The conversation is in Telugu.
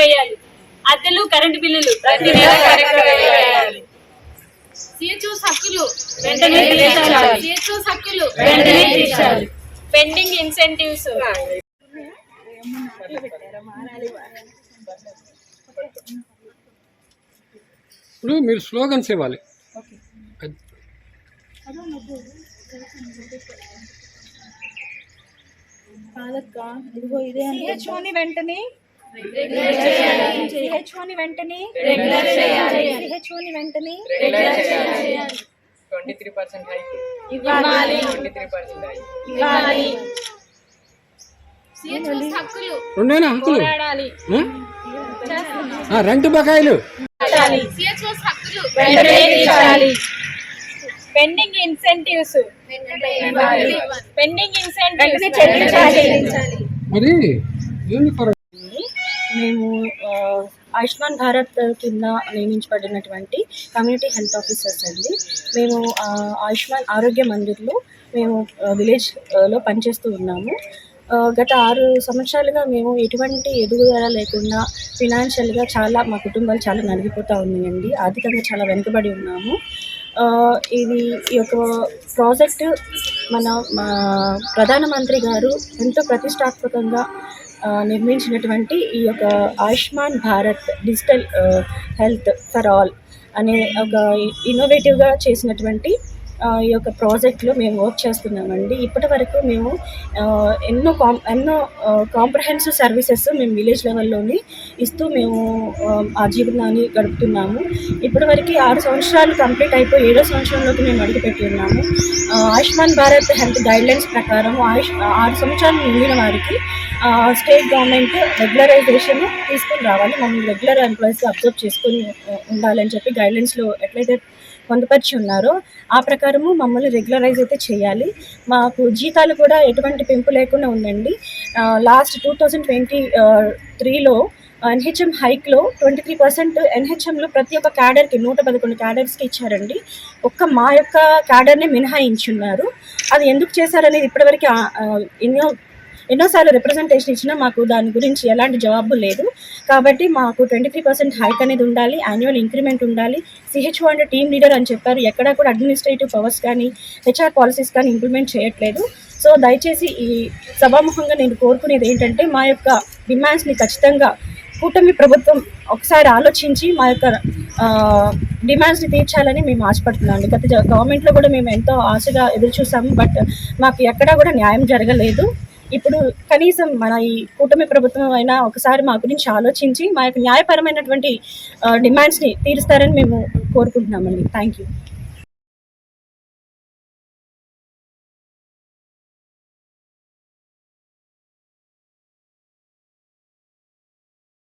వేయాలి. అద్దెలు కరెంటు బిల్లులు ప్రతి నెల వేయాలి. వెంటనే వెంటనే తీర్చాలి. Pending incentives. ఇప్పుడు మీరు స్లోగన్స్ ఇవ్వాలి. కాదక్క ఇదిగో ఇదే వెంటనే సిహెచ్ఓని వెంటనే. సిహెచ్ఓని వెంటనే. ట్వంటీ త్రీ పర్సెంట్ హైక్ ఇవ్వాలి. ట్వంటీ త్రీ పర్సెంట్ హైక్ ఇవ్వాలి సిహెచ్ఓస్ హక్కులు. రెండేనా హక్కులు? పోరాడాలి. ఆ? ఆ, రెంట్ బకాయిలు పెండింగ్ ఇన్సెంటివ్స్ పెండింగ్ ఇన్సెంటివ్స్ చెల్లించాలి మరి మేము ఆయుష్మాన్ భారత్ కింద నియమించబడినటువంటి కమ్యూనిటీ హెల్త్ ఆఫీసర్స్ అండి. మేము ఆయుష్మాన్ ఆరోగ్య మందిర్లో మేము విలేజ్లో పనిచేస్తూ ఉన్నాము. గత ఆరు సంవత్సరాలుగా మేము ఎటువంటి ఎదుగుదల లేకుండా ఫినాన్షియల్గా చాలా మా కుటుంబాలు చాలా నలిగిపోతూ ఉన్నాయండి. ఆర్థికంగా చాలా వెనుకబడి ఉన్నాము. ఇది ఈ యొక్క ప్రాజెక్ట్ మన మా ప్రధానమంత్రి గారు ఎంతో ప్రతిష్టాత్మకంగా నిర్మించినటువంటి ఈ యొక్క Ayushman Bharat digital health for all అనే ఒక ఇన్నోవేటివ్గా చేసినటువంటి ఈ యొక్క ప్రాజెక్ట్లో మేము వర్క్ చేస్తున్నామండి. ఇప్పటి వరకు మేము ఎన్నో కాం ఎన్నో కాంప్రహెన్సివ్ సర్వీసెస్ మేము విలేజ్ లెవెల్లోని ఇస్తూ మేము ఆ, జీవనాన్ని గడుపుతున్నాము. ఇప్పటివరకు ఆరు సంవత్సరాలు కంప్లీట్ అయిపోయి ఏడో సంవత్సరంలోకి మేము అడుగుపెట్టి ఉన్నాము. ఆయుష్మాన్ భారత్ హెల్త్ గైడ్లైన్స్ ప్రకారం ఆయుష్ ఆరు సంవత్సరాలు మిగిలిన వారికి స్టేట్ గవర్నమెంట్ రెగ్యులరైజేషన్ తీసుకొని రావాలి. మనం రెగ్యులర్ ఎంప్లాయీస్ అబ్జర్వ్ చేసుకొని ఉండాలని చెప్పి గైడ్లైన్స్లో ఎట్లయితే పొందుపరిచి ఉన్నారో ఆ ప్రకారము మమ్మల్ని రెగ్యులరైజ్ అయితే చేయాలి. మాకు జీతాలు కూడా ఎటువంటి పెంపు లేకుండా ఉందండి. లాస్ట్ టూ థౌజండ్ ట్వంటీ త్రీలో ఎన్హెచ్ఎం హైక్లో ట్వంటీ త్రీ పర్సెంట్ ఎన్హెచ్ఎంలో ప్రతి ఒక్క క్యాడర్కి నూట పదకొండు క్యాడర్స్కి ఇచ్చారండి. ఒక్క మా యొక్క క్యాడర్ని మినహాయించున్నారు. అది ఎందుకు చేశారనేది ఇప్పటివరకు ఎన్నో ఎన్నోసార్లు రిప్రజెంటేషన్ ఇచ్చినా మాకు దాని గురించి ఎలాంటి జవాబు లేదు. కాబట్టి మాకు ట్వంటీ త్రీ పర్సెంట్ హైక్ అనేది ఉండాలి యాన్యువల్ ఇంక్రిమెంట్ ఉండాలి. సిహెచ్ఓ అంటే టీమ్ లీడర్ అని చెప్పారు. ఎక్కడా కూడా అడ్మినిస్ట్రేటివ్ పవర్స్ కానీ హెచ్ఆర్ పాలసీస్ కానీ ఇంప్లిమెంట్ చేయట్లేదు. సో దయచేసి ఈ సభాముఖంగా నేను కోరుకునేది ఏంటంటే మా యొక్క డిమాండ్స్ని ఖచ్చితంగా కూటమి ప్రభుత్వం ఒకసారి ఆలోచించి మా యొక్క డిమాండ్స్ని తీర్చాలని మేము ఆశపడుతున్నాం గత గవర్నమెంట్లో కూడా మేము ఎంతో ఆశగా ఎదురు చూసాము బట్ మాకు ఎక్కడా కూడా న్యాయం జరగలేదు. ఇప్పుడు కనీసం మన ఈ కూటమి ప్రభుత్వం అయినా ఒకసారి మా గురించి ఆలోచించి మా యొక్క న్యాయపరమైనటువంటి డిమాండ్స్ని తీరుస్తారని మేము కోరుకుంటున్నామండి. Thank you